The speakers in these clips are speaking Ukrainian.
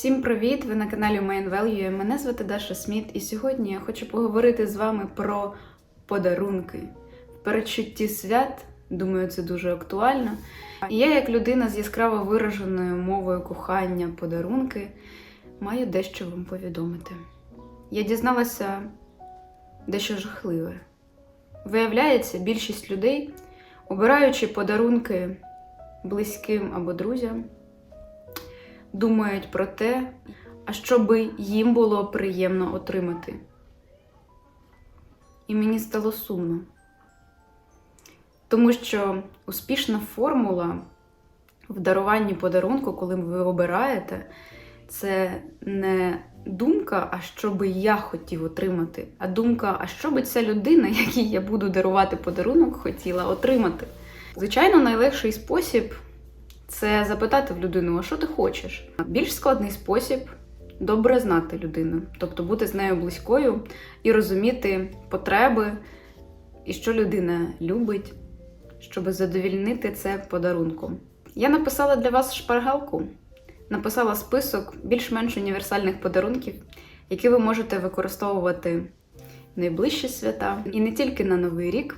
Всім привіт! Ви на каналі Main Value. Мене звати Даша Сміт, і сьогодні я хочу поговорити з вами про подарунки. В передчутті свят, думаю, це дуже актуально. І я, як людина з яскраво вираженою мовою кохання подарунки, маю дещо вам повідомити. Я дізналася дещо жахливе. Виявляється, більшість людей, обираючи подарунки близьким або друзям, думають про те, а що би їм було приємно отримати. І мені стало сумно. Тому що успішна формула в даруванні подарунку, коли ви обираєте, це не думка, а що би я хотів отримати, а думка, а що би ця людина, якій я буду дарувати подарунок, хотіла отримати. Звичайно, найлегший спосіб це запитати в людину, а що ти хочеш? Більш складний спосіб добре знати людину, тобто бути з нею близькою і розуміти потреби, і що людина любить, щоб задовільнити це подарунком. Я написала для вас шпаргалку, написала список більш-менш універсальних подарунків, які ви можете використовувати найближчі свята і не тільки на Новий рік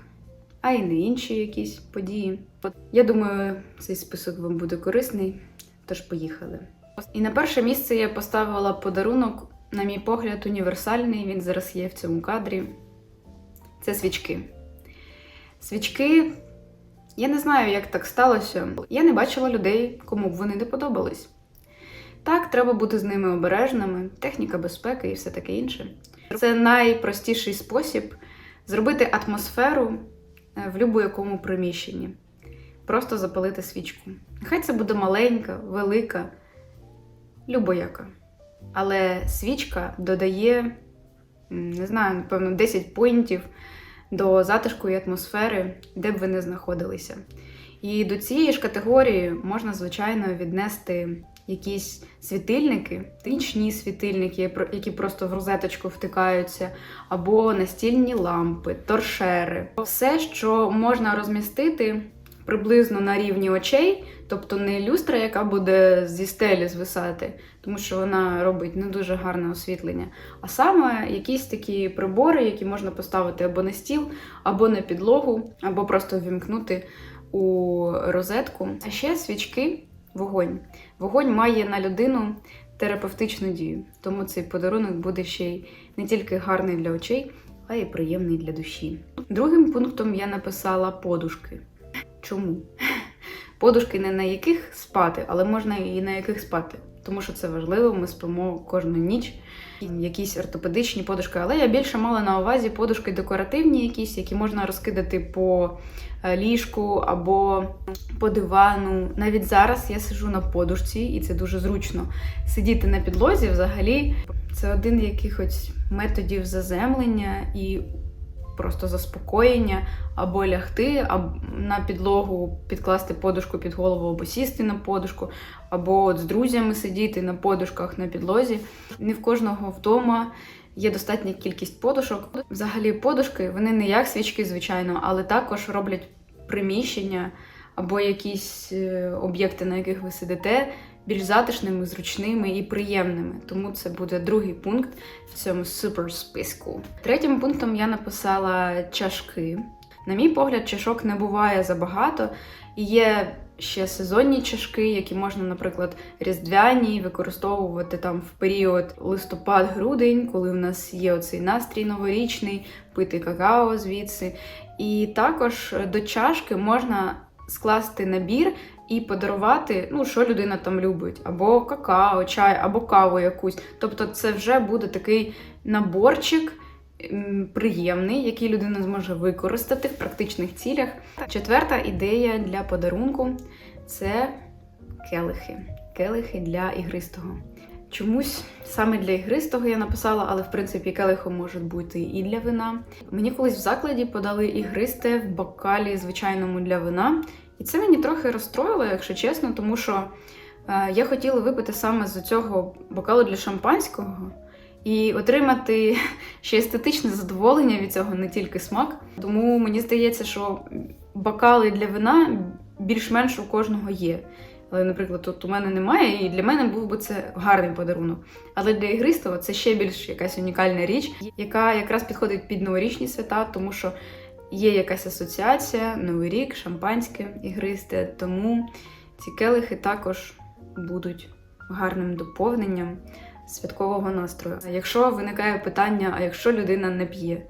а й на інші якісь події. От я думаю, цей список вам буде корисний, тож поїхали. І на перше місце я поставила подарунок, на мій погляд, універсальний. Він зараз є в цьому кадрі. Це свічки. Свічки, я не знаю, як так сталося. Я не бачила людей, кому б вони не подобались. Так, треба бути з ними обережними, техніка безпеки і все таке інше. Це найпростіший спосіб зробити атмосферу в будь-якому приміщенні. Просто запалити свічку. Нехай це буде маленька, велика, любояка. Але свічка додає, не знаю, напевно, 10 поінтів до затишку і атмосфери, де б ви не знаходилися. І до цієї ж категорії можна, звичайно, віднести якісь світильники, нічні світильники, які просто в розеточку втикаються, або настільні лампи, торшери. Все, що можна розмістити приблизно на рівні очей, тобто не люстра, яка буде зі стелі звисати, тому що вона робить не дуже гарне освітлення, а саме якісь такі прибори, які можна поставити або на стіл, або на підлогу, або просто вімкнути у розетку. А ще свічки. Вогонь. Вогонь має на людину терапевтичну дію, тому цей подарунок буде ще й не тільки гарний для очей, а й приємний для душі. Другим пунктом я написала подушки. Чому? Подушки не на яких спати, але можна і на яких спати. Тому що це важливо, ми спимо кожну ніч. Якісь ортопедичні подушки, але я більше мала на увазі подушки декоративні, якісь, які можна розкидати по ліжку або по дивану. Навіть зараз я сижу на подушці, і це дуже зручно. Сидіти на підлозі взагалі це один якихось методів заземлення і просто заспокоєння, або лягти або на підлогу, підкласти подушку під голову, або сісти на подушку, або от з друзями сидіти на подушках на підлозі. Не в кожного вдома. Є достатня кількість подушок. Взагалі, подушки вони не як свічки, звичайно, але також роблять приміщення або якісь об'єкти, на яких ви сидите, більш затишними, зручними і приємними. Тому це буде другий пункт в цьому супер списку. Третім пунктом я написала чашки. На мій погляд, чашок не буває забагато, є ще сезонні чашки, які можна, наприклад, різдвяні використовувати там в період листопад-грудень, коли в нас є оцей настрій новорічний, пити какао звідси. І також до чашки можна скласти набір і подарувати, ну, що людина там любить, або какао, чай, або каву якусь. Тобто, це вже буде такий наборчик. Приємний, який людина зможе використати в практичних цілях. Четверта ідея для подарунку це келихи. Келихи для ігристого. Чомусь саме для ігристого я написала, але в принципі келихи можуть бути і для вина. Мені колись в закладі подали ігристе в бокалі звичайному для вина. І це мені трохи розстроїло, якщо чесно, тому що е, я хотіла випити саме з цього бокалу для шампанського і отримати ще естетичне задоволення від цього, не тільки смак. Тому мені здається, що бокали для вина більш-менш у кожного є. Але, наприклад, тут у мене немає, і для мене був би це гарний подарунок. Але для ігристого це ще більш якась унікальна річ, яка якраз підходить під новорічні свята, тому що є якась асоціація, Новий рік, шампанське, ігристе. Тому ці келихи також будуть гарним доповненням святкового настрою. Якщо виникає питання, а якщо людина не п'є?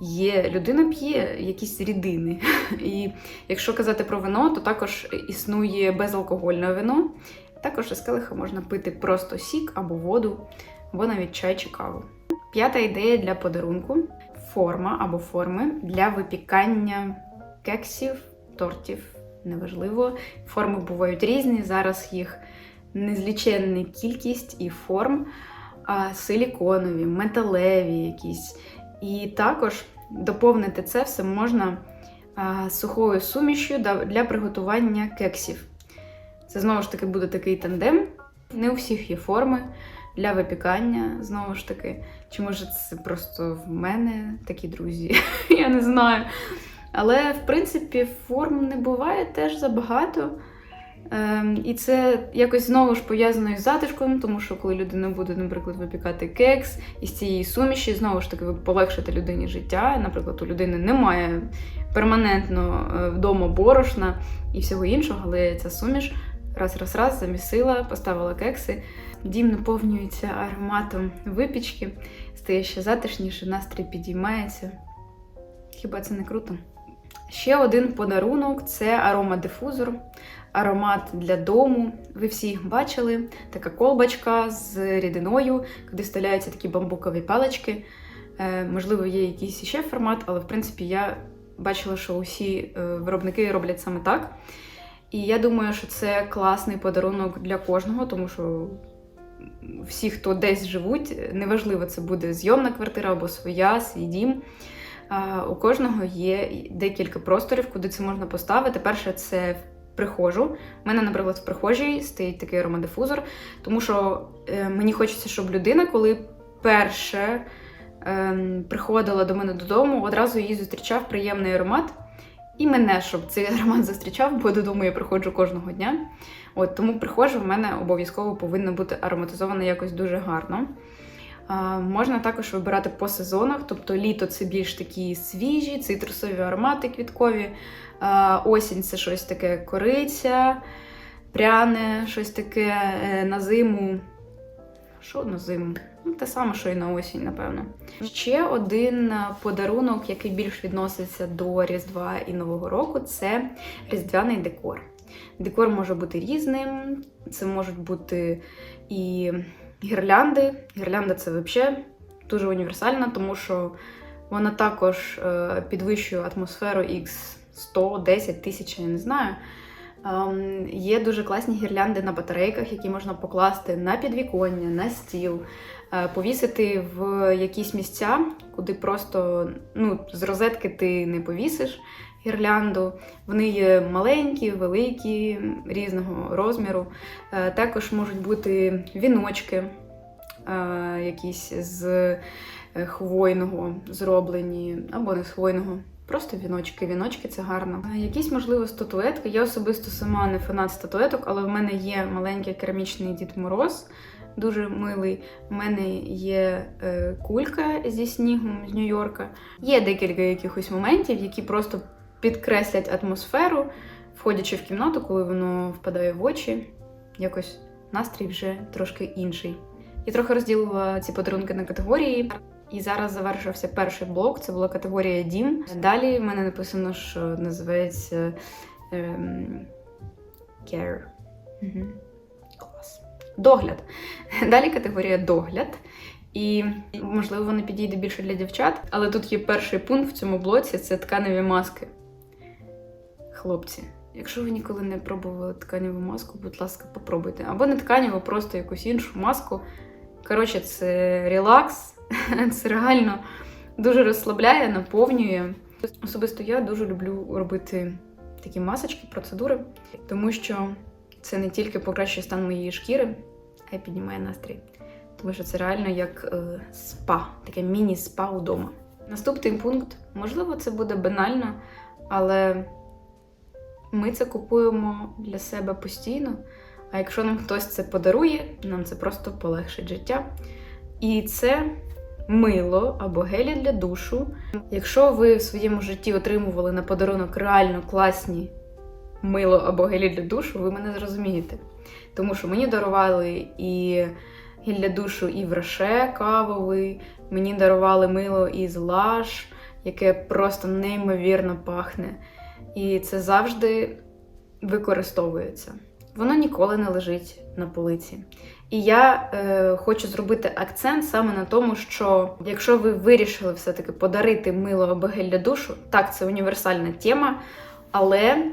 Є людина п'є якісь рідини. І якщо казати про вино, то також існує безалкогольне вино. Також із келиха можна пити просто сік або воду, або навіть чай чи каву. П'ята ідея для подарунку форма або форми для випікання кексів, тортів. Неважливо. Форми бувають різні. Зараз їх незліченна кількість і форм, силіконові, металеві якісь. І також доповнити це все можна сухою сумішю для приготування кексів. Це знову ж таки буде такий тандем. Не у всіх є форми для випікання, знову ж таки. Чи може це просто в мене такі друзі? Я не знаю. Але, в принципі, форм не буває теж забагато. Ем, і це якось знову ж пов'язано із затишком, тому що коли людина буде, наприклад, випікати кекс із цієї суміші, знову ж таки, ви полегшите людині життя. Наприклад, у людини немає перманентно е, вдома борошна і всього іншого, але ця суміш раз-раз-раз замісила, поставила кекси. Дім наповнюється ароматом випічки, стає ще затишніше, настрій підіймається. Хіба це не круто? Ще один подарунок це аромадифузор, аромат для дому. Ви всі їх бачили. Така колбочка з рідиною, куди вставляються такі бамбукові палички. Е, можливо, є якийсь ще формат, але в принципі я бачила, що усі е, виробники роблять саме так. І я думаю, що це класний подарунок для кожного, тому що всі, хто десь живуть, неважливо, це буде зйомна квартира або своя, свій дім. У кожного є декілька просторів, куди це можна поставити. Перше, це в прихожу. У мене, наприклад, в прихожій стоїть такий аромадифузор, тому що е, мені хочеться, щоб людина, коли перше ем, приходила до мене додому, одразу її зустрічав приємний аромат. І мене, щоб цей аромат зустрічав, бо додому я приходжу кожного дня. От тому прихожа в мене обов'язково повинна бути ароматизована якось дуже гарно. А, можна також вибирати по сезонах, тобто літо це більш такі свіжі, цитрусові аромати квіткові. А, осінь це щось таке кориця, пряне, щось таке е, на зиму. Що на зиму? Ну, те саме, що і на осінь, напевно. Ще один подарунок, який більш відноситься до Різдва і Нового року, це різдвяний декор. Декор може бути різним, це можуть бути і гірлянди. Гірлянда це взагалі дуже універсальна, тому що вона також е, підвищує атмосферу X100, 10 тисяч, я не знаю. Ем, Є дуже класні гірлянди на батарейках, які можна покласти на підвіконня, на стіл, повісити в якісь місця, куди просто ну, з розетки ти не повісиш гірлянду. Вони є маленькі, великі, різного розміру. Е, Також можуть бути віночки, е, якісь з е, хвойного зроблені, або не з хвойного. Просто віночки. Віночки це гарно. Якісь, можливо, статуетки. Я особисто сама не фанат статуеток, але в мене є маленький керамічний Дід Мороз, дуже милий. У мене є е, кулька зі снігом з Нью-Йорка. Є декілька якихось моментів, які просто підкреслять атмосферу, входячи в кімнату, коли воно впадає в очі. Якось настрій вже трошки інший. Я трохи розділила ці подарунки на категорії. І зараз завершився перший блок, це була категорія Дім. Далі в мене написано, що називається ем, Care. Угу. Догляд. Далі категорія догляд. І, можливо, вона підійде більше для дівчат, але тут є перший пункт в цьому блоці це тканеві маски. Хлопці, якщо ви ніколи не пробували тканеву маску, будь ласка, попробуйте. Або не тканеву, просто якусь іншу маску. Коротше, це релакс. Це реально дуже розслабляє, наповнює. Особисто я дуже люблю робити такі масочки, процедури, тому що це не тільки покращує стан моєї шкіри, а й піднімає настрій. Тому що це реально як е, спа, таке міні-спа удома. Наступний пункт, можливо, це буде банально, але ми це купуємо для себе постійно. А якщо нам хтось це подарує, нам це просто полегшить життя. І це мило або гелі для душу. Якщо ви в своєму житті отримували на подарунок реально класні мило або гелі для душу, ви мене зрозумієте. Тому що мені дарували і гель для душу, і враше кавовий, мені дарували мило із лаш, яке просто неймовірно пахне. І це завжди використовується. Воно ніколи не лежить на полиці. І я е, хочу зробити акцент саме на тому, що якщо ви вирішили все-таки подарити мило або гель для душу, так, це універсальна тема, але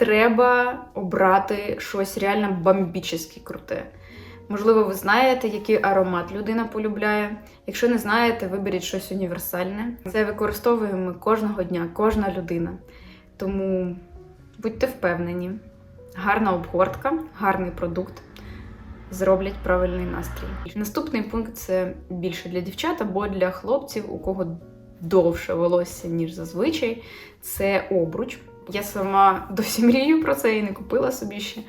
треба обрати щось реально бомбічно круте. Можливо, ви знаєте, який аромат людина полюбляє. Якщо не знаєте, виберіть щось універсальне. Це використовуємо ми кожного дня, кожна людина. Тому будьте впевнені, гарна обгортка, гарний продукт зроблять правильний настрій. Наступний пункт це більше для дівчат або для хлопців, у кого довше волосся, ніж зазвичай. Це обруч. Я сама досі мрію про це і не купила собі ще.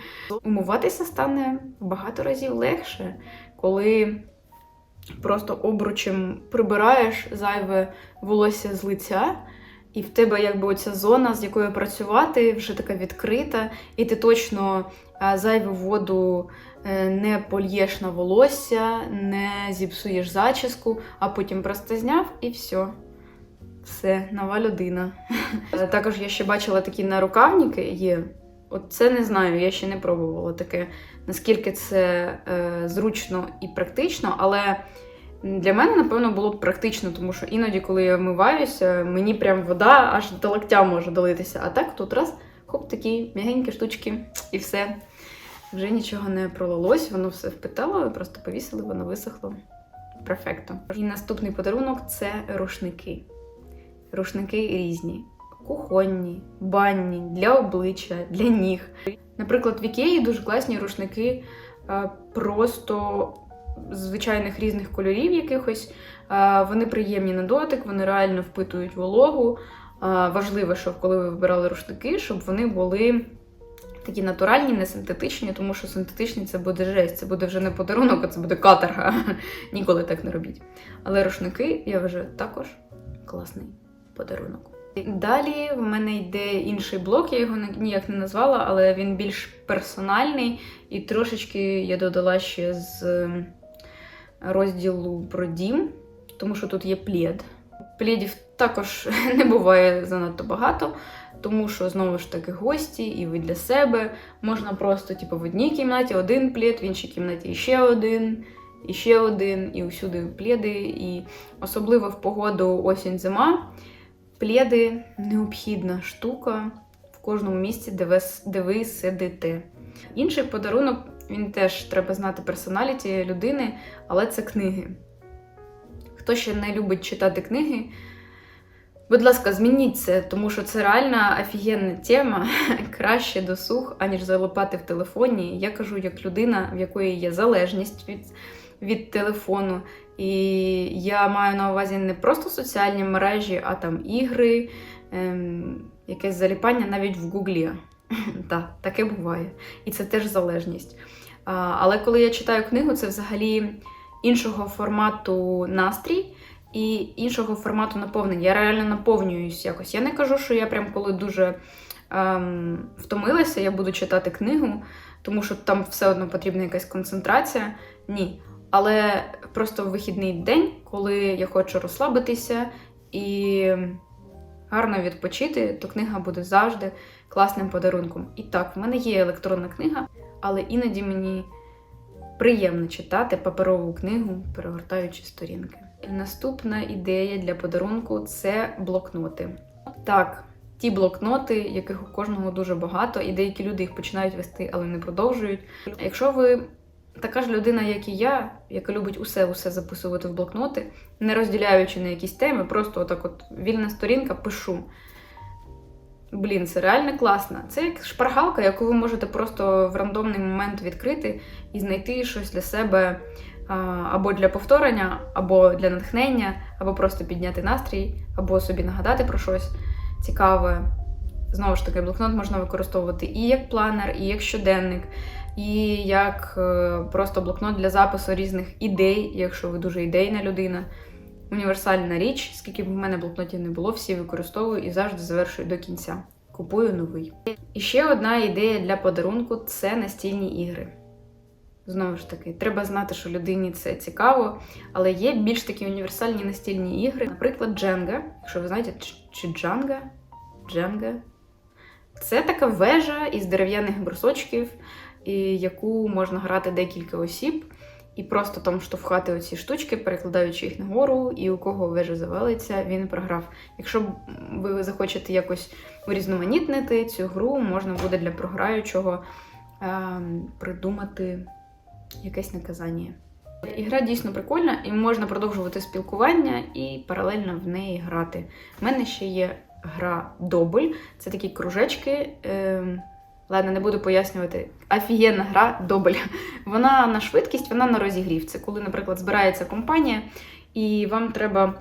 Умиватися стане багато разів легше, коли просто обручем прибираєш зайве волосся з лиця, і в тебе якби оця зона, з якою працювати, вже така відкрита, і ти точно е, зайву воду е, не польєш на волосся, не зіпсуєш зачіску, а потім просто зняв і все. Все, нова людина. Також я ще бачила такі нарукавники є. От це не знаю, я ще не пробувала таке, наскільки це е, зручно і практично, але для мене, напевно, було б практично, тому що іноді, коли я вмиваюся, мені прям вода аж до локтя може долитися. А так тут раз, хоп, такі м'ягенькі штучки, і все. Вже нічого не пролилось, воно все впитало, просто повісили, воно висохло. Перфекто. І наступний подарунок це рушники. Рушники різні: кухонні, банні, для обличчя, для ніг. Наприклад, в Ікеї дуже класні рушники просто звичайних різних кольорів якихось. Вони приємні на дотик, вони реально впитують вологу. Важливо, щоб коли ви вибирали рушники, щоб вони були. Такі натуральні, не синтетичні, тому що синтетичні це буде жесть, це буде вже не подарунок, а це буде каторга. Ніколи так не робіть. Але рушники, я вважаю, також класний подарунок. Далі в мене йде інший блок, я його ніяк не назвала, але він більш персональний, і трошечки я додала ще з ем, розділу про дім, тому що тут є плід. Плідів також не буває занадто багато, тому що знову ж таки гості, і ви для себе можна просто, типу, в одній кімнаті один плід, в іншій кімнаті ще один. І ще один, і усюди пліди, і особливо в погоду осінь-зима. Плєди необхідна штука в кожному місці, де ви, де ви сидите. Інший подарунок, він теж треба знати персоналіті людини, але це книги. Хто ще не любить читати книги, будь ласка, змініть це, тому що це реальна офігенна тема. Краще досуг, аніж залипати в телефоні. Я кажу, як людина, в якої є залежність від, від телефону. І я маю на увазі не просто соціальні мережі, а там ігри, ем, якесь заліпання навіть в Гуглі. Так, таке буває. І це теж залежність. А, але коли я читаю книгу, це взагалі іншого формату настрій і іншого формату наповнення. Я реально наповнююсь якось. Я не кажу, що я прям коли дуже ем, втомилася, я буду читати книгу, тому що там все одно потрібна якась концентрація. Ні. Але просто в вихідний день, коли я хочу розслабитися і гарно відпочити, то книга буде завжди класним подарунком. І так, в мене є електронна книга, але іноді мені приємно читати паперову книгу, перегортаючи сторінки. І Наступна ідея для подарунку це блокноти. Так, ті блокноти, яких у кожного дуже багато, і деякі люди їх починають вести, але не продовжують. Якщо ви така ж людина, як і я, яка любить усе-усе записувати в блокноти, не розділяючи на якісь теми, просто отак от вільна сторінка пишу. Блін, це реально класно. Це як шпаргалка, яку ви можете просто в рандомний момент відкрити і знайти щось для себе або для повторення, або для натхнення, або просто підняти настрій, або собі нагадати про щось цікаве. Знову ж таки, блокнот можна використовувати і як планер, і як щоденник, і як е, просто блокнот для запису різних ідей, якщо ви дуже ідейна людина. Універсальна річ, скільки б в мене блокнотів не було, всі використовую і завжди завершую до кінця. Купую новий. І ще одна ідея для подарунку це настільні ігри. Знову ж таки, треба знати, що людині це цікаво, але є більш такі універсальні настільні ігри, наприклад, Дженга, якщо ви знаєте, чи- Джанга, Дженга. Це така вежа із дерев'яних брусочків, і яку можна грати декілька осіб, і просто там штовхати оці штучки, перекладаючи їх нагору, і у кого вежа завалиться, він програв. Якщо ви захочете якось урізноманітнити цю гру, можна буде для програючого ем, придумати якесь наказання. Ігра дійсно прикольна, і можна продовжувати спілкування і паралельно в неї грати. У мене ще є гра Добль. Це такі кружечки. Ем, ладно, не буду пояснювати. Офігенна гра Добль. Вона на швидкість, вона на розігрів. Це коли, наприклад, збирається компанія, і вам треба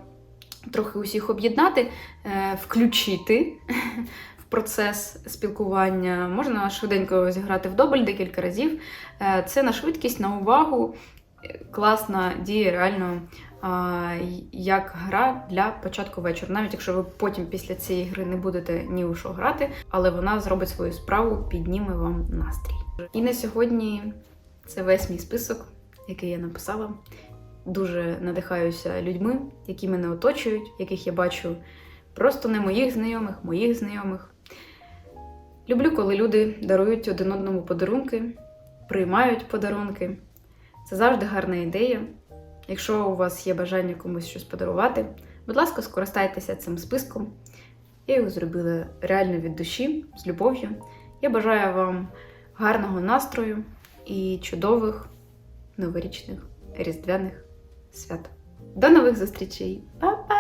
трохи усіх об'єднати, е, включити в процес спілкування. Можна швиденько зіграти в Добль декілька разів. Е, Це на швидкість, на увагу. Класна діє реально як гра для початку вечора. Навіть якщо ви потім після цієї гри не будете ні у що грати, але вона зробить свою справу, підніме вам настрій. І на сьогодні це весь мій список, який я написала. Дуже надихаюся людьми, які мене оточують, яких я бачу просто не моїх знайомих, моїх знайомих. Люблю, коли люди дарують один одному подарунки, приймають подарунки. Це завжди гарна ідея. Якщо у вас є бажання комусь щось подарувати, будь ласка, скористайтеся цим списком. Я його зробила реально від душі, з любов'ю. Я бажаю вам гарного настрою і чудових новорічних різдвяних свят. До нових зустрічей! Па!